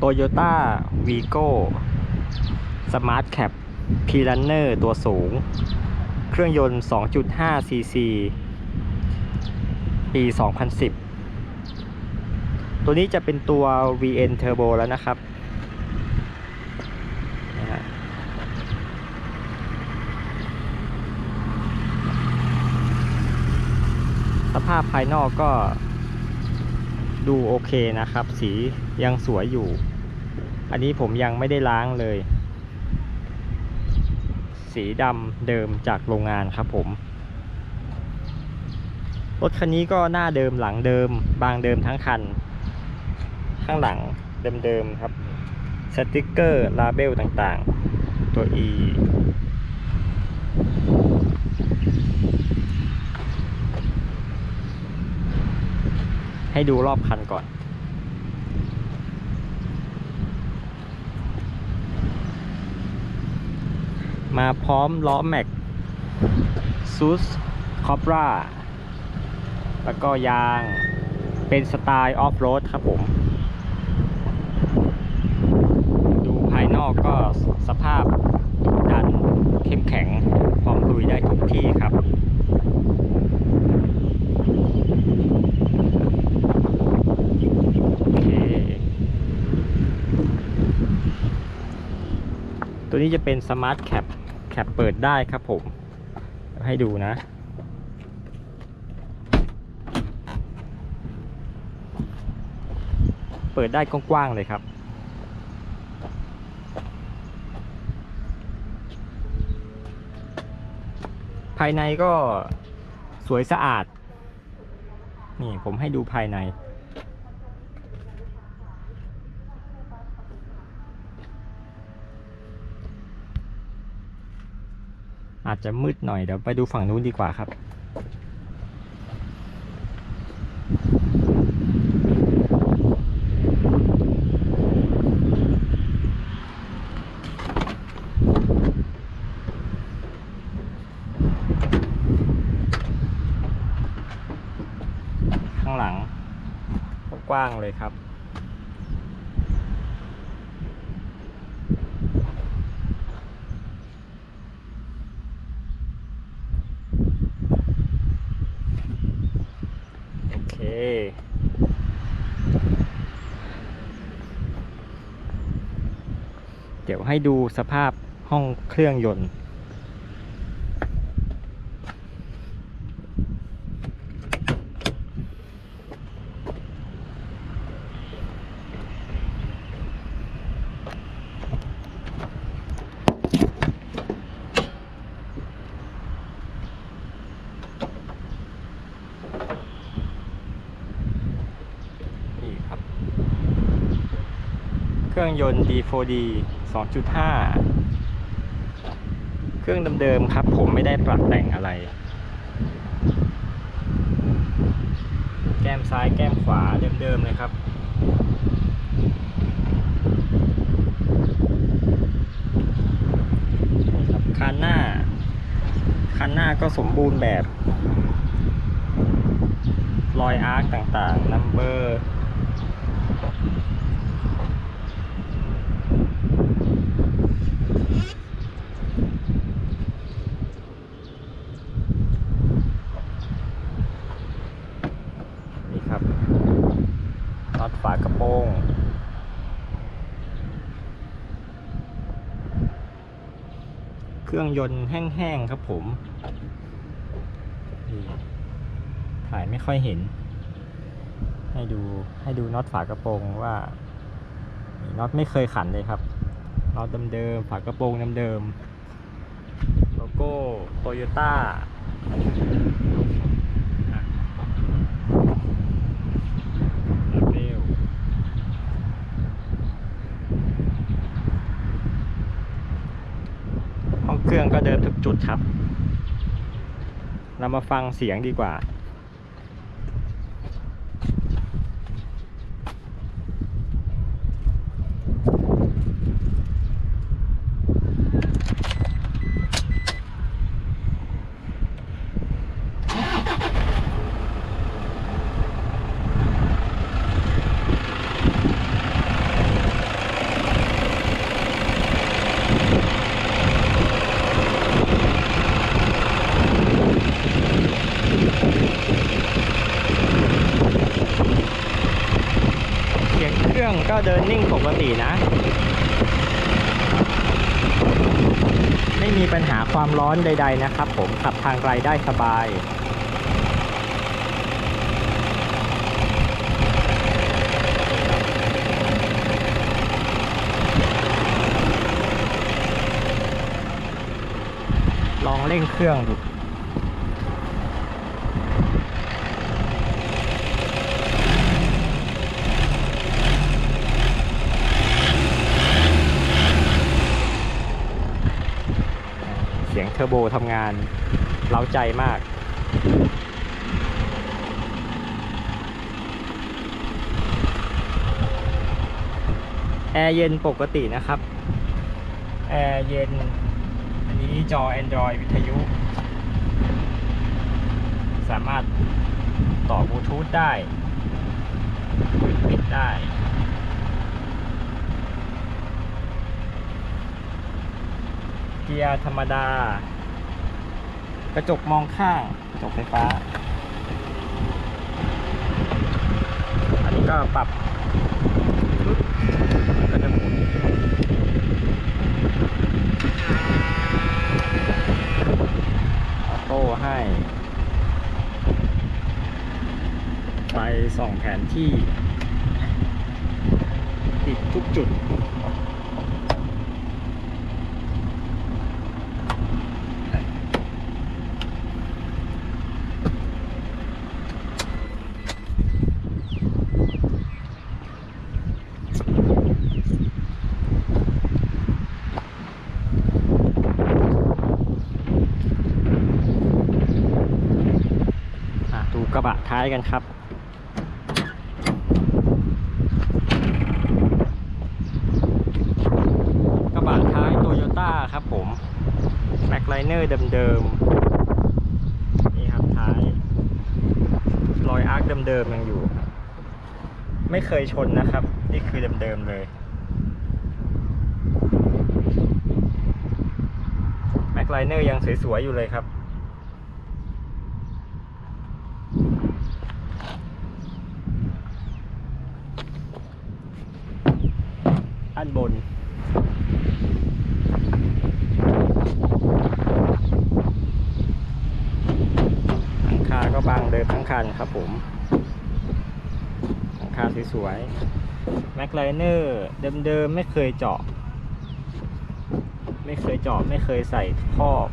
Toyota Vigo Smart Cap p r u n n e r ตัวสูง เครื่องยนต์ 2.5 cc ปี 2010 ตัวนี้จะเป็นตัว VN Turbo แล้วนะครับ สภาพภายนอกก็ดูโอเคนะครับ สียังสวยอยู่ อันนี้ผมยังไม่ได้ล้างเลย สีดำเดิมจากโรงงานครับผม รถคันนี้ก็หน้าเดิมหลังเดิม บางเดิมทั้งคัน ข้างหลังเดิมๆครับ สติกเกอร์ลาเบลต่างๆ ตัว E ให้ดูรอบคันก่อน มาพร้อมล้อแม็กซูสคอปราแล้วก็ยางเป็นสไตล์ออฟโรดครับผม ดูภายนอกก็สภาพดุดันเข้มแข็งพร้อมลุยได้ทุกที่ครับตัวนี้จะเป็นสมาร์ทแคป แคปเปิดได้ครับผม ให้ดูนะ เปิดได้กว้างๆเลยครับภายในก็สวยสะอาด นี่ผมให้ดูภายใน อาจจะมืดหน่อยเดี๋ยวไปดูฝั่งนู้นดีกว่าครับ ข้างหลังกว้างเลยครับ โอเค เดี๋ยว ให้ดูสภาพห้องเครื่องยนต์ รื่องยนต์ D4D 2.5 เครื่องเดิมๆครับ ผมไม่ได้ปรับแต่งอะไร แก้มซ้ายแก้มขวาเดิมๆเลยครับครับคันหน้า คันหน้าก็สมบูรณ์แบบ รอยอาร์คต่างๆ นัมเบอร์ นี่ครับน็อตฝากระโปร ง เครื่องยนต์แห้งๆครับผม ถ่ายไม่ค่อยเห็น ให้ดูให้ดูน็อตฝากระโปรงว่าน็อตไม่เคยขันเลยครับน็อตเดิมๆฝากระโปรงเดิมๆโลโก้โตโยต้าเร็วห้อง เครื่องก็เดินทุกจุดครับ เรามาฟังเสียงดีกว่า กตินะ ไม่มีปัญหาความร้อนใด ๆ นะครับ ผมขับทางไกลได้สบายลองเร่งเครื่องดู เสียงเทอร์ โบทำงานเร้าใจมาก แอร์เย็นปกตินะครับ แอร์เย็น อันนี้จอ Android วิทยุ สามารถต่อบลูทูธได้ปิดได้เกียร์ธรรมดา กระจกมองข้างกระจกไฟฟ้า อันนี้ก็ปรับก็จะหมุนโต้ให้ ไปส่องแผนที่ ติดทุกจุด อะดูกระบะ ท้ายกันครับกระบะท้ายโตโยต้าครับผมแม็กไลเนอร์เดิมๆนี่ครับท้ายรอยอาร์คเดิมๆยังอยู่ ไม่เคยชนนะครับ นี่คือเดิมๆเลยแม็กไลเนอร์ยังสวยๆอยู่เลยครับ ด้านบน หลังคาก็บาง เดิมทั้งคันครับผมหลังคาสวยๆแม็กไลเนอร์เดิมๆไม่เคยเจาะ ไม่เคยเจาะไม่เคยใส่ครอบ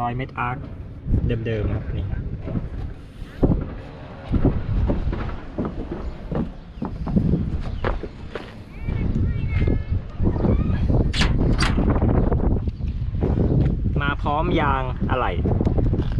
รอยเม็ดอาร์คเดิมๆครับนี่ มาพร้อม ยางอะไหล่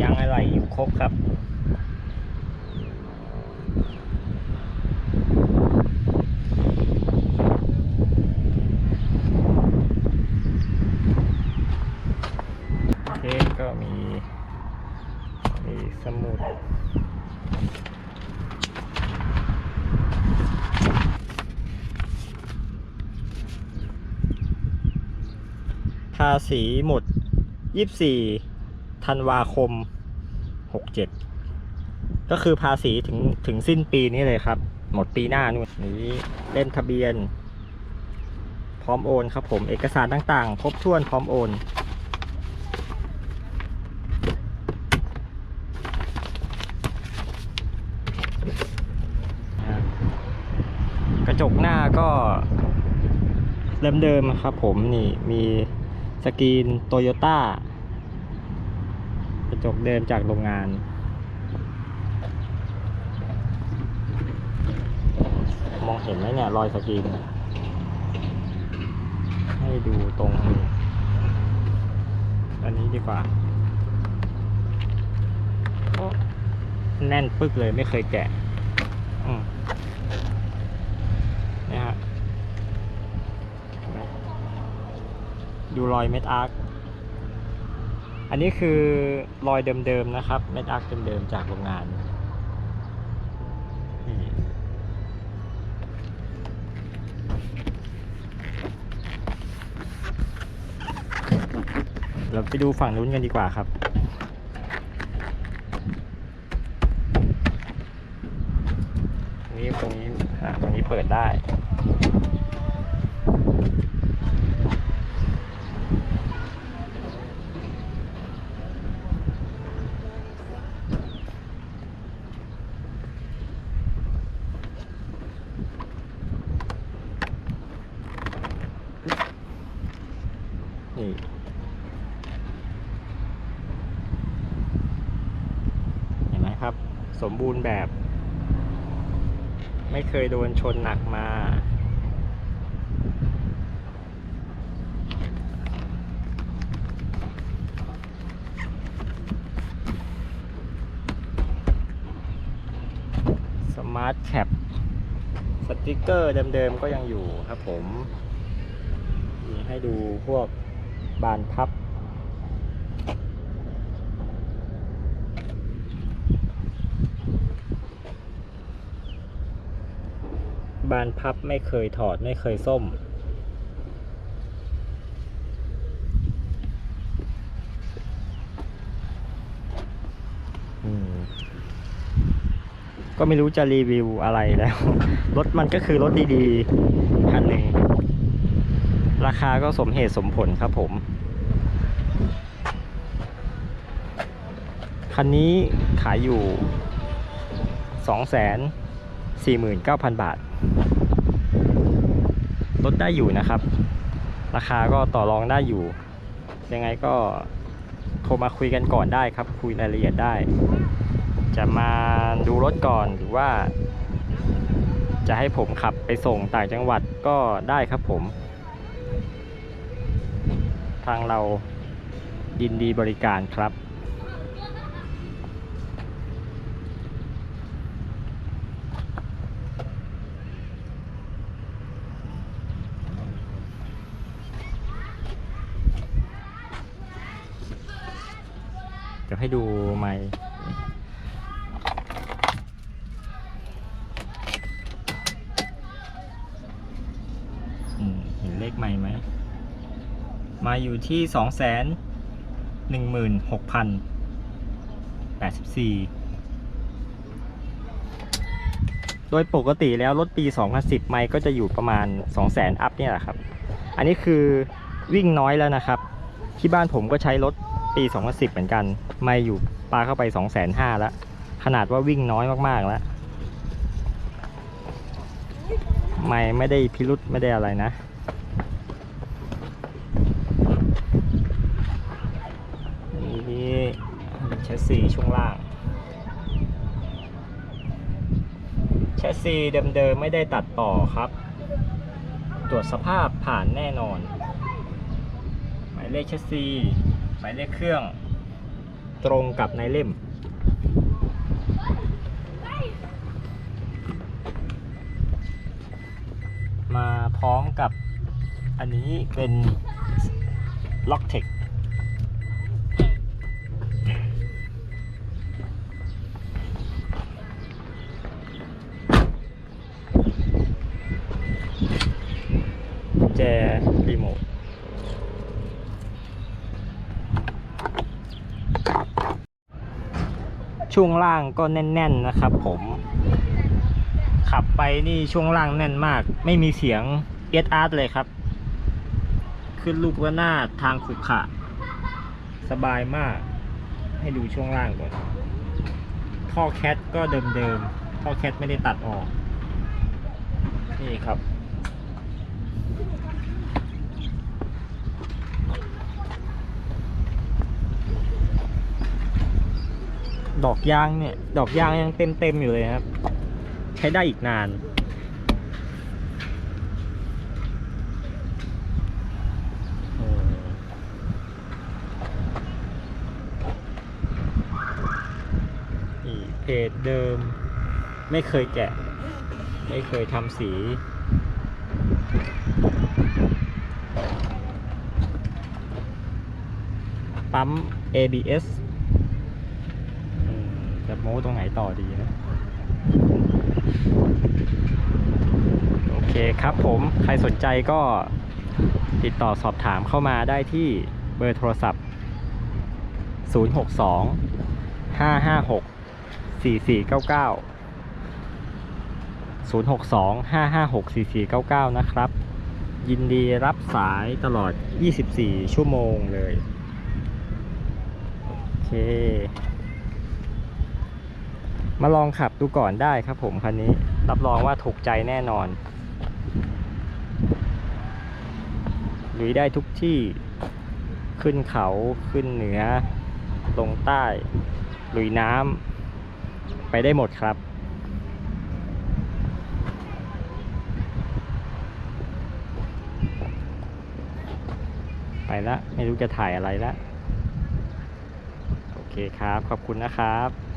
ยางอะไหล่อยู่ครบครับเทปก็มีมีสมุดภาษีหมด 24ธันวาคม67ก็คือภาษีถึงถึงสิ้นปีนี้เลยครับ หมดปีหน้านู่นนี้เล่นทะเบียน พร้อมโอนครับผมเอกสารต่างๆ ครบถ้วนพร้อมโอนกระจกหน้าก็เดิมๆครับผมนี่มี สกรีนโตโยต้ากระจกเดิมจากโรงงาน มองเห็นไหมเนี่ย รอยสกรีน ให้ดูตรง อันนี้ดีกว่า แน่นปึ๊กเลยไม่เคยแกะ อืม นะฮะเห็นไหม ดูรอยเม็ดอาร์คอันนี้คือรอยเดิมๆนะครับ เม็ดอาร์คเดิมๆจากโรงงานเราไปดูฝั่งนู้นกันดีกว่าครับ เปิดได้ นี่เห็นไหมครับ สมบูรณ์แบบ ไม่เคยโดนชนหนักมา สมาร์ทแคปสติกเกอร์เดิมๆก็ยังอยู่ครับผม มีให้ดูพวก บานพับ บานพับไม่เคยถอดไม่เคยส้ม ก็ไม่รู้จะรีวิวอะไรแล้ว รถมันก็คือรถดีๆคันหนึ่งราคาก็สมเหตุสมผลครับผม คันนี้ขายอยู่ 249,000 บาท ลดได้อยู่นะครับ ราคาก็ต่อรองได้อยู่ ยังไงก็โทรมาคุยกันก่อนได้ครับ คุยรายละเอียดได้ จะมาดูรถก่อนหรือว่า จะให้ผมขับไปส่งต่างจังหวัดก็ได้ครับผม ทางเรายินดีบริการครับ ให้ดูไมค์อืมเห็นเลขไมค์ไหม มาอยู่ที่สองแสนหนึ่งหมื่นหกพันแปดสิบสี่โดยปกติแล้วรถปี 2010 ไมค์ก็จะอยู่ประมาณ 200,000 อัพเนี่ยแหละครับ อันนี้คือวิ่งน้อยแล้วนะครับ ที่บ้านผมก็ใช้รถ ปี 2010 เหมือนกัน ไม่อยู่ปลาเข้าไป2,500แล้ว ขนาดว่าวิ่งน้อยมากๆแล้ว ไม่ไม่ได้พิรุษไม่ได้อะไรนะ นี่แชสซีช่วงล่างแชสซีเดิมๆไม่ได้ตัดต่อครับ ตรวจสภาพผ่านแน่นอน หมายเลขแชสซี หมายเลขเครื่องตรงกับในเล่ม มาพร้อมกับอันนี้เป็นล็อกเทค c h กุญแจรีโมท ช่วงล่างก็แน่น ๆนะครับผมขับไปนี่ช่วงล่างแน่นมาก ไม่มีเสียงเอสอาร์เลยครับ ขึ้นลูกระนาดทางขรุขระสบายมาก ให้ดูช่วงล่างก่อน ท่อแคทก็เดิมๆท่อแคทไม่ได้ตัดออก นี่ครับ ดอกยางเนี่ย ดอกยางยังเต็มเต็มๆอยู่เลยครับ ใช้ได้อีกนาน อีเพจเดิม ไม่เคยแกะ ไม่เคยทำสีปั๊ม ABS โม้ตรงไหนต่อดีนะโอเคครับผมใครสนใจก็ติดต่อสอบถามเข้ามาได้ที่เบอร์โทรศัพท์ 062 556 4499 0625564499 นะครับ ยินดีรับสายตลอด 24 ชั่วโมงเลย โอเค มาลองขับดูก่อนได้ครับผมคันนี้รับรองว่าถูกใจแน่นอนลุยได้ทุกที่ขึ้นเขาขึ้นเหนือ ลงใต้ลุยน้ำไปได้หมดครับ ไปละไม่รู้จะถ่ายอะไรละโอเคครับ ขอบคุณนะครับ